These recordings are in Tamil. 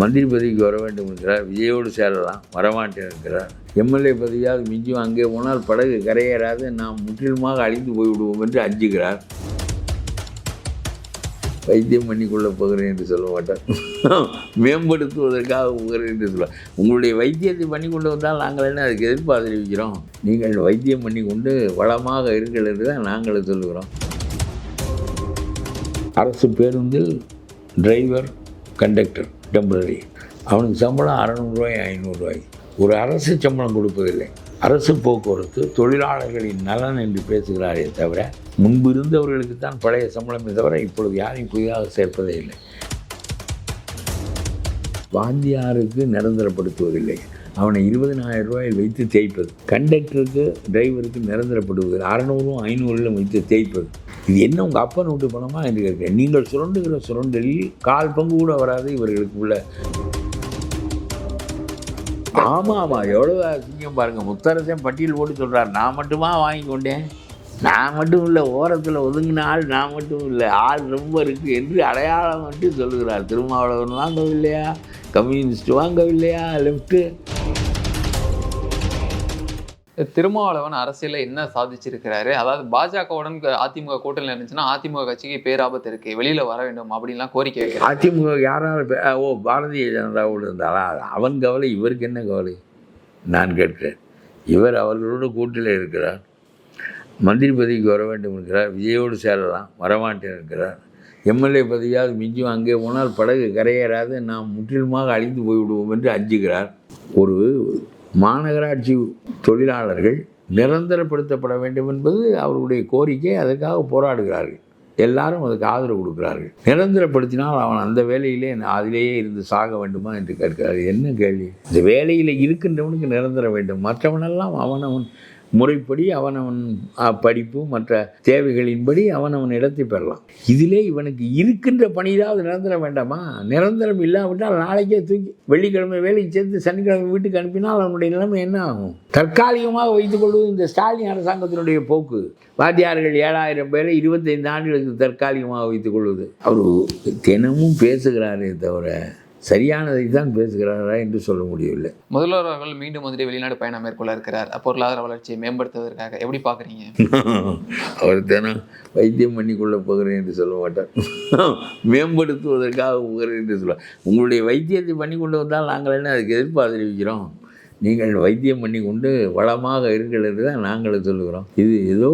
மந்திரி பதவிக்கு வர வேண்டும் என்கிறார். விஜயோடு சேரலாம். வரமாட்டேன் என்கிறார் எம்எல்ஏ பதவியாவது மிஞ்சும். அங்கே போனால் படகு கரையேறாது. நாம் முற்றிலுமாக அழிந்து போய்விடுவோம் என்று அஞ்சுகிறார். வைத்தியம் பண்ணிக்கொள்ளப் போகிறேன் என்று சொல்ல மாட்டார். மேம்படுத்துவதற்காக போகிறேன் என்று சொல்லுவார் உங்களுடைய வைத்தியத்தை பண்ணி கொண்டு வந்தால் நாங்கள் என்ன அதுக்கு எதிர்ப்பு ஆதரவிக்கிறோம் நீங்கள் வைத்தியம் பண்ணி கொண்டு வளமாக இருங்கள் என்று தான் நாங்களும் சொல்லுகிறோம். அரசு பேருந்தில் டிரைவர் கண்டக்டர். டெம்பரரி அவனுக்கு சம்பளம் அறநூறுவாய் ஐநூறுரூவாய் ஒரு அரசு சம்பளம் கொடுப்பதில்லை. அரசு போக்குவரத்து தொழிலாளர்களின் நலன் என்று பேசுகிறாரே தவிர முன்பு இருந்தவர்களுக்கு தான் பழைய சம்பளமே தவிர இப்பொழுது யாரையும் புதிதாக சேர்ப்பதே இல்லை. வாந்தியாருக்கு நிரந்தரப்படுத்துவதில்லை. அவனை இருபதினாயிரம் ரூபாயில் வைத்து தேய்ப்பது. கண்டக்டருக்கு டிரைவருக்கு நிரந்தரப்படுவது. அறநூறும் ஐநூறுலும் வைத்து தேய்ப்பது. இது என்ன உங்கள் அப்பன் வீட்டு பணமா? என்று கேட்குறேன். நீங்கள் சுரண்டுகிற சுரண்டலில் கால் பங்கு கூட வராது இவர்களுக்கு உள்ள ஆமாம் ஆமாம் எவ்வளோ அசிங்கம் பாருங்கள் முத்தரசன் பட்டியல் போட்டு சொல்கிறார் நான் மட்டுமா வாங்கி கொண்டேன்? நான் மட்டும் இல்லை ஓரத்தில் ஒதுங்கின ஆள் நான் மட்டும் இல்லை. ஆள் ரொம்ப இருக்குது என்று அடையாளம் மட்டும் சொல்லுகிறார். திருமாவளவன் வாங்கவில்லையா? கம்யூனிஸ்ட் வாங்கவில்லையா? லெஃப்ட்டு. திருமாவளவன் அரசியலில் என்ன சாதிச்சிருக்கிறாரு? அதாவது பாஜகவுடன் அதிமுக கூட்டணியில் இருந்துச்சுன்னா அதிமுக கட்சிக்கு பேராபத்து இருக்கு. வெளியில் வர வேண்டும் அப்படின்லாம் கோரிக்கை வைக்கிறார். அதிமுக யாராவது ஓ பாரதிய ஜனதாவோடு இருந்தாரா? அவன் கவலை இவருக்கு என்ன கவலை? நான் கேட்கிறேன். இவர் அவர்களோடு கூட்டில் இருக்கிறார். மந்திரி பதவிக்கு வர வேண்டும் என்கிறார். விஜயோடு சேரலாம். வரமாட்டேன் இருக்கிறார் எம்எல்ஏ பதவியாவது மிஞ்சும். அங்கே போனால் படகு கரையேறாது. நாம் முற்றிலுமாக அழிந்து போய்விடுவோம் என்று அஞ்சுகிறார். ஒரு மாநகராட்சி தொழிலாளர்கள் நிரந்தரப்படுத்தப்பட வேண்டும் என்பது அவருடைய கோரிக்கை. அதற்காக போராடுகிறார்கள். எல்லாரும் அதுக்கு ஆதரவு கொடுக்கிறார்கள். நிரந்தரப்படுத்தினால் அவன் அந்த வேலையிலே அதிலேயே இருந்து சாக வேண்டுமா என்று கேட்கிறார். என்ன கேள்வி? இந்த வேலையில் இருக்கின்றவனுக்கு நிரந்தரம் வேண்டும். மற்றவனெல்லாம் அவனவன் முறைப்படி அவனவன் படிப்பு மற்ற தேவைகளின்படி அவனவன் இடத்தை பெறலாம். இதிலே இவனுக்கு இருக்கின்ற பணியாவது நிரந்தரம் வேண்டாமா? நிரந்தரம் இல்லாவிட்டால் நாளைக்கே தூக்கி வெள்ளிக்கிழமை வேலைக்கு சேர்த்து சனிக்கிழமை வீட்டுக்கு அனுப்பினால் அவனுடைய நிலைமை என்ன ஆகும்? தற்காலிகமாக வைத்துக்கொள்வது இந்த ஸ்டாலின் அரசாங்கத்தினுடைய போக்கு. வாத்தியார்கள் ஏழாயிரம் பேரை இருபத்தைந்து ஆண்டுகளுக்கு தற்காலிகமாக வைத்துக் கொள்வது. அவர் தினமும் பேசுகிறாரே தவிர சரியானதை தான் பேசுகிறாரா என்று சொல்ல முடியவில்லை. முதல்வர் அவர்கள் மீண்டும் வந்துட்டு வெளிநாடு பயணம் மேற்கொள்ள இருக்கிறார். பொருளாதார வளர்ச்சியை மேம்படுத்துவதற்காக எப்படி பாக்குறீங்க அவர் தினம் வைத்தியம் பண்ணி கொள்ளப் போகிறேன் என்று சொல்ல மாட்டார். மேம்படுத்துவதற்காக போகிறேன் என்று சொல்லுவார் உங்களுடைய வைத்தியத்தை பண்ணி கொண்டு வந்தால் நாங்கள் என்ன அதுக்கு எதிர்ப்பு ஆதரவிக்கிறோம் நீங்கள் வைத்தியம் பண்ணி கொண்டு வளமாக இருங்கள் என்று தான் நாங்களும் சொல்லுகிறோம். இது ஏதோ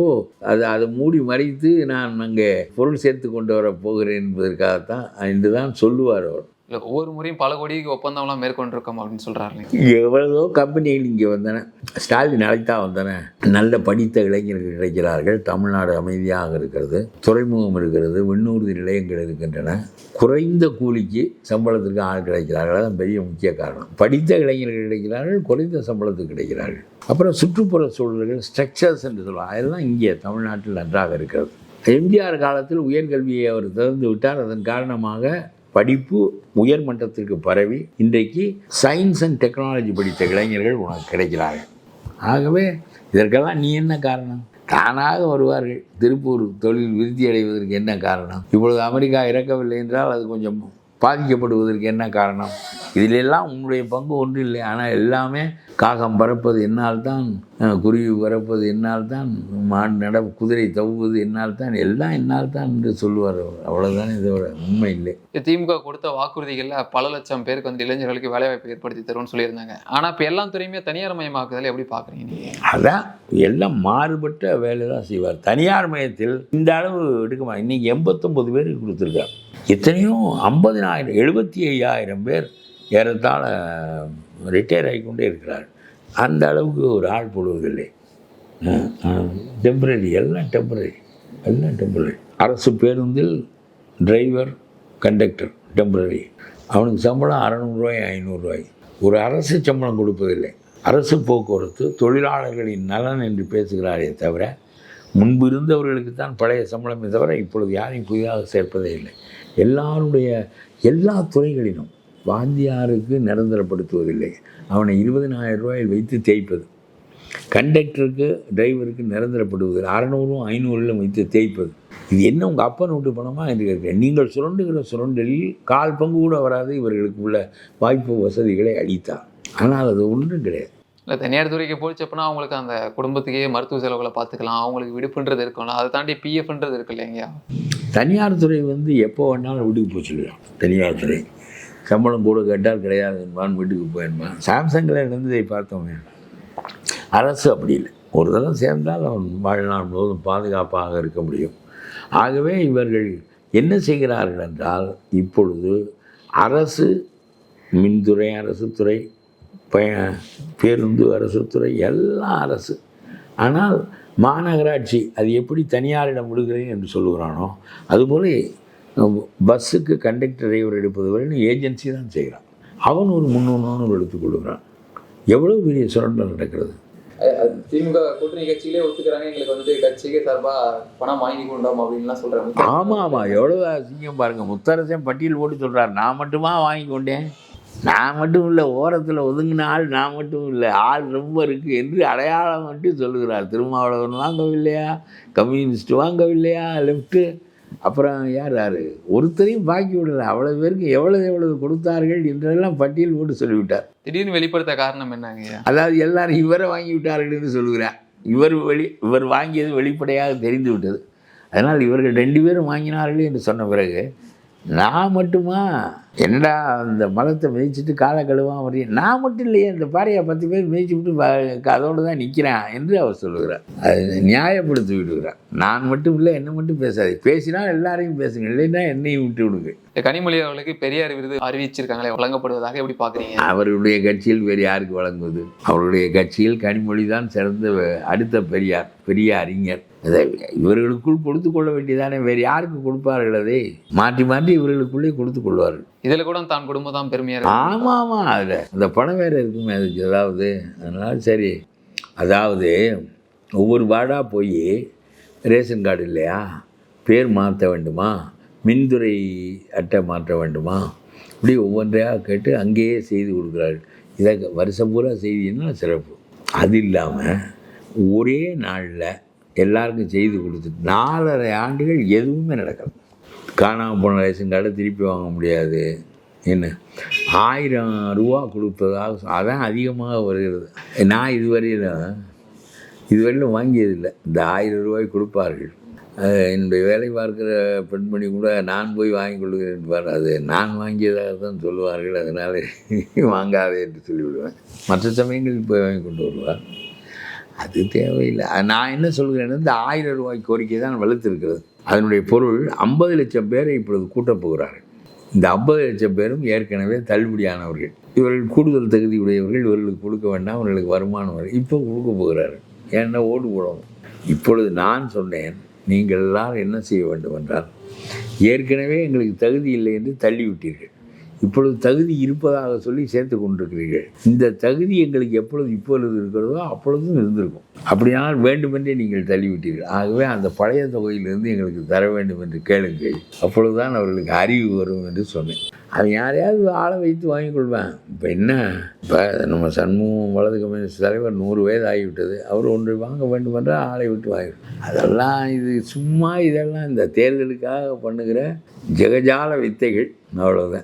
அது அதை மூடி மறைத்து நான் அங்கே பொருள் சேர்த்து கொண்டு வர போகிறேன் என்பதற்காகத்தான் என்று தான் சொல்லுவார் அவர். இல்லை ஒவ்வொரு முறையும் பல கோடிக்கு ஒப்பந்தம்லாம் மேற்கொண்டிருக்கோம் அப்படின்னு சொல்கிறாரு எவ்வளவோ கம்பெனிகள் இங்கே வந்தன. ஸ்டாலின் அழைத்தா வந்தன. நல்ல படித்த இளைஞர்கள் கிடைக்கிறார்கள். தமிழ்நாடு அமைதியாக இருக்கிறது. துறைமுகம் இருக்கிறது. விண்ணூர்தி நிலையங்கள் இருக்கின்றன. குறைந்த கூலிக்கு சம்பளத்திற்கு ஆள் கிடைக்கிறார்கள். அதான் பெரிய முக்கிய காரணம். படித்த இளைஞர்கள் கிடைக்கிறார்கள் குறைந்த சம்பளத்துக்கு கிடைக்கிறார்கள். அப்புறம் சுற்றுப்புற சூழல்கள் ஸ்ட்ரக்சர்ஸ் என்று சொல்லுவாங்க. அதெல்லாம் இங்கே தமிழ்நாட்டில் நன்றாக இருக்கிறது. எம்ஜிஆர் காலத்தில் உயர்கல்வியை அவர் திறந்து விட்டார். அதன் காரணமாக படிப்பு உயர் மட்டத்திற்கு பரவி இன்றைக்கு சயின்ஸ் அண்ட் டெக்னாலஜி படித்த இளைஞர்கள் உனக்கு கிடைக்கிறார்கள். ஆகவே இதற்கெல்லாம் நீ என்ன காரணம்? தானாக வருவார்கள். திருப்பூர் தொழில் விருத்தி அடைவதற்கு என்ன காரணம்? இப்பொழுது அமெரிக்கா இறக்கவில்லை என்றால் அது கொஞ்சம் பாதிக்கப்படுவதற்கு என்ன காரணம்? இதிலெல்லாம் உங்களுடைய பங்கு ஒன்றும் இல்லை. ஆனால் எல்லாமே காகம் பறப்பது என்னால் தான் அஹ், குருவி பறப்பது என்னால் தான் மான் நட குதிரை தவுவது என்னால் தான் எல்லாம் என்னால் தான் என்று சொல்லுவார் அவ்வளோதான் இதோட உண்மை இல்லை. திமுக கொடுத்த வாக்குறுதிகள்ல பல லட்சம் பேருக்கு வந்து இளைஞர்களுக்கு வேலை வாய்ப்பு ஏற்படுத்தி தரும்னு சொல்லியிருந்தாங்க. ஆனா இப்ப எல்லா துறையுமே தனியார் மயமாக்குதல் எப்படி பாக்குறீங்க நீங்க? அதான் எல்லாம் மாறுபட்ட வேலை தான் செய்வார். தனியார் மையத்தில் இந்த அளவு எடுக்க மாட்டாங்க இன்றைக்கி எண்பத்தொம்பது பேருக்கு கொடுத்துருக்கார் எத்தனையோ ஐம்பதினாயிரம் எழுபத்தி ஐயாயிரம் பேர் ஏறத்தாழ ரிட்டையர் ஆகிக்கொண்டே இருக்கிறார் அந்த அளவுக்கு ஒரு ஆள் போடுவதில்லை. டெம்பரரி எல்லாம் டெம்பரரி எல்லாம் டெம்பரரி அரசு பேருந்தில் டிரைவர் கண்டக்டர் டெம்பரரி அவனுக்கு சம்பளம் அறநூறுவாய் ஐநூறுரூவாய் ஒரு அரசு சம்பளம் கொடுப்பதில்லை. அரசு போக்குவரத்து தொழிலாளர்களின் நலன் என்று பேசுகிறாரே தவிர முன்பு இருந்தவர்களுக்கு தான் பழைய சம்பளமே தவிர இப்பொழுது யாரையும் புதிதாக சேர்ப்பதே இல்லை. எல்லாருடைய எல்லா துறைகளிலும் வாந்தியாருக்கு நிரந்தரப்படுத்துவதில்லை. அவனை இருபதினாயிரம் ரூபாயில் வைத்து தேய்ப்பது. கண்டக்டருக்கு டிரைவருக்கு நிரந்தரப்படுவது. அறநூறும் ஐநூறிலும் வைத்து தேய்ப்பது. இது என்ன உங்கள் அப்பன் நோட்டு பணமாக என்று கேட்கிறேன். நீங்கள் சுரண்டுகிற சுரண்டலில் கால் பங்கு கூட வராது. இவர்களுக்கு உள்ள வாய்ப்பு வசதிகளை அளித்தார். ஆனால் அது ஒன்றும் கிடையாது. இல்லை தனியார் துறைக்கு போச்சப்பனா அவங்களுக்கு அந்த குடும்பத்துக்கே மருத்துவ செலவுகளை பார்த்துக்கலாம். அவங்களுக்கு விடுப்புன்றது இருக்கும்ல. அதை தாண்டி பிஎஃப்ன்றது இருக்கு இல்லைங்கய்யா? தனியார் துறை வந்து எப்போ வேணாலும் வீட்டுக்கு போய் சொல்லிடலாம். தனியார் துறை. சம்பளம் கூட கேட்டால் கிடையாது என்பான் வீட்டுக்கு போயிருப்பான் சாம்சங்கில் இருந்ததை பார்த்தோமே. அரசு அப்படி இல்லை. ஒரு தடவை சேர்ந்தால் அவன் வாழ்நாள் முழுவதும் பாதுகாப்பாக இருக்க முடியும். ஆகவே இவர்கள் என்ன செய்கிறார்கள் என்றால் இப்பொழுது அரசு மின்துறை அரசு துறை பய பேருந்து அரசு துறை எல்லாம் அரசு. ஆனால் மாநகராட்சி அது எப்படி தனியாரிடம் விடுகிறேன் என்று சொல்லுகிறானோ அதுபோல பஸ்ஸுக்கு கண்டக்டர் டிரைவர் எடுப்பது வரையும் ஏஜென்சி தான் செய்கிறான். அவன் ஒரு நானூறு எடுத்துக்கொள்கிறான் எவ்வளோ பெரிய சுரண்டல் நடக்கிறது? திமுக கூட்டணி கட்சியிலே ஒத்துக்கிறாங்க. எங்களுக்கு வந்துட்டு கட்சிக்கு சார்பா பணம் வாங்கி கொண்டோம் அப்படின்லாம் சொல்றாங்க. ஆமாம் ஆமாம் எவ்வளோ அசிங்கம் பாருங்கள் முத்தரசன் பட்டியல் போட்டு சொல்கிறார் நான் மட்டுமா வாங்கி கொண்டேன்? நான் மட்டும் இல்லை ஓரத்தில் ஒதுங்கின ஆள் நான் மட்டும் இல்லை. ஆள் ரொம்ப இருக்குது என்று அடையாளம் மட்டும் சொல்லுகிறார். திருமாவளவன் வாங்கவில்லையா? கம்யூனிஸ்ட் வாங்கவில்லையா? லெஃப்ட்டு அப்புறம் யார் யார்? ஒருத்தரையும் பாக்கி விடல. அவ்வளோ பேருக்கு எவ்வளவு எவ்வளவு கொடுத்தார்கள் என்றெல்லாம் பட்டியல் போட்டு சொல்லிவிட்டார். திடீர்னு வெளிப்படுத்த காரணம் என்னங்கய்யா அதாவது எல்லாரும் இவரை வாங்கி விட்டார்கள் என்று சொல்லுகிறார். இவர் வெளி இவர் வாங்கியது வெளிப்படையாக தெரிந்து விட்டது. அதனால் இவர்கள் ரெண்டு பேரும் வாங்கினார்கள் என்று சொன்ன பிறகு நான் மட்டுமா? என்னடா அந்த மதத்தை மிதிச்சிட்டு காலை கழுவாம வரையும் நான் மட்டும் இல்லையே இந்த பாறையை பத்து பேர் மிதிச்சு விட்டு அதோடு தான் நிற்கிறேன் என்று அவர் சொல்லுகிறார். அது நியாயப்படுத்தி விடுகிறார். நான் மட்டும் இல்லை என்ன மட்டும் பேசாது. பேசினால் எல்லாரையும் பேசுங்க இல்லைன்னா என்னையும் விட்டு விடுங்க. இந்த கனிமொழி அவர்களுக்கு பெரியார் விருது அறிவிச்சிருக்காங்களே வழங்கப்படுவதாக எப்படி பாக்குறீங்க அவர்களுடைய கட்சியில் வேறு யாருக்கு வழங்குவது? அவருடைய கட்சியில் கனிமொழி தான் சிறந்த அடுத்த பெரியார் பெரிய அறிஞர் அதை இவர்களுக்குள் கொடுத்து கொள்ள வேண்டியதானே? வேறு யாருக்கு கொடுப்பார்கள் அதை? மாற்றி மாற்றி இவர்களுக்குள்ளே கொடுத்து கொள்வார்கள். இதுல கூட தான் குடும்பம் தான் பெருமையா இருக்கு. ஆமாம் ஆமாம் அதில் அந்த பணம் வேறு இருக்குமே அதுக்கு ஏதாவது. அதனால் சரி. அதாவது ஒவ்வொரு வார்டாக போய் ரேஷன் கார்டு இல்லையா? பேர் மாற்ற வேண்டுமா? மின்துறை அட்டை மாற்ற வேண்டுமா? இப்படி ஒவ்வொன்றையாக கேட்டு அங்கேயே செய்து கொடுக்குறார்கள். இதை வருஷம் பூரா செய்தின்னா சிறப்பு. அது இல்லாமல் ஒரே நாளில் எல்லாருக்கும் செய்து கொடுத்துட்டு நாலரை ஆண்டுகள் எதுவுமே நடக்கல. காணாமல் போன ரேஷன் கார்டை திருப்பி வாங்க முடியாது. என்ன? ஆயிரம் ரூபா கொடுப்பதாக அதான் அதிகமாக வருகிறது. நான் இதுவரையிலும் இதுவரையிலும் வாங்கியதில்லை. இந்த ஆயிரம் ரூபாய் கொடுப்பார்கள். என்னுடைய வேலை பார்க்குற பெண்மணி கூட நான் போய் வாங்கி கொள்கிறேன் என்பார் அது நான் வாங்கியதாக தான் சொல்லுவார்கள். அதனால் வாங்காதே என்று சொல்லிவிடுவேன். மற்ற சமயங்களில் போய் வாங்கி கொண்டு வருவார். அது தேவையில்லை. நான் என்ன சொல்கிறேன் இந்த ஆயிரம் ரூபாய் கோரிக்கை தான் வலுத்திருக்கிறது. அதனுடைய பொருள் ஐம்பது லட்சம் பேரை இப்பொழுது கூட்டப் போகிறார்கள். இந்த ஐம்பது லட்சம் பேரும் ஏற்கனவே தள்ளுபடியானவர்கள். இவர்கள் கூடுதல் தகுதி உடையவர்கள் இவர்களுக்கு கொடுக்க வேண்டாம் அவர்களுக்கு வருமானம் வரும் இப்போ கொடுக்க போகிறார்கள். ஏன்னா ஓடு போடணும். இப்பொழுது நான் சொன்னேன் நீங்கள் எல்லாரும் என்ன செய்ய வேண்டும் என்றால் ஏற்கனவே எங்களுக்கு தகுதி இல்லை என்று தள்ளிவிட்டீர்கள். இப்பொழுது தகுதி இருப்பதாக சொல்லி சேர்த்து கொண்டிருக்கிறீர்கள். இந்த தகுதி எங்களுக்கு எப்பொழுது இப்பொழுது இருக்கிறதோ அப்பொழுதும் இருந்திருக்கும். அப்படியானால் வேண்டுமென்றே நீங்கள் தள்ளிவிட்டீர்கள். ஆகவே அந்த பழைய தொகையிலிருந்து எங்களுக்கு தர வேண்டும் என்று கேளுங்கள். அப்பொழுதுதான் அவர்களுக்கு அறிவு வரும் என்று சொன்னேன். அது யாரையாவது ஆளை வைத்து வாங்கிக் கொள்வேன். இப்போ என்ன? இப்போ நம்ம சண்முகம் வலது கம்யூனிஸ்ட் தலைவர் நூறு வயது ஆகிவிட்டது. அவர் ஒன்று வாங்க வேண்டுமென்றால் ஆளை விட்டு வாங்கி அதெல்லாம் இது சும்மா இதெல்லாம் இந்த தேர்தலுக்காக பண்ணுகிற ஜெகஜால வித்தைகள். அவ்வளோதான்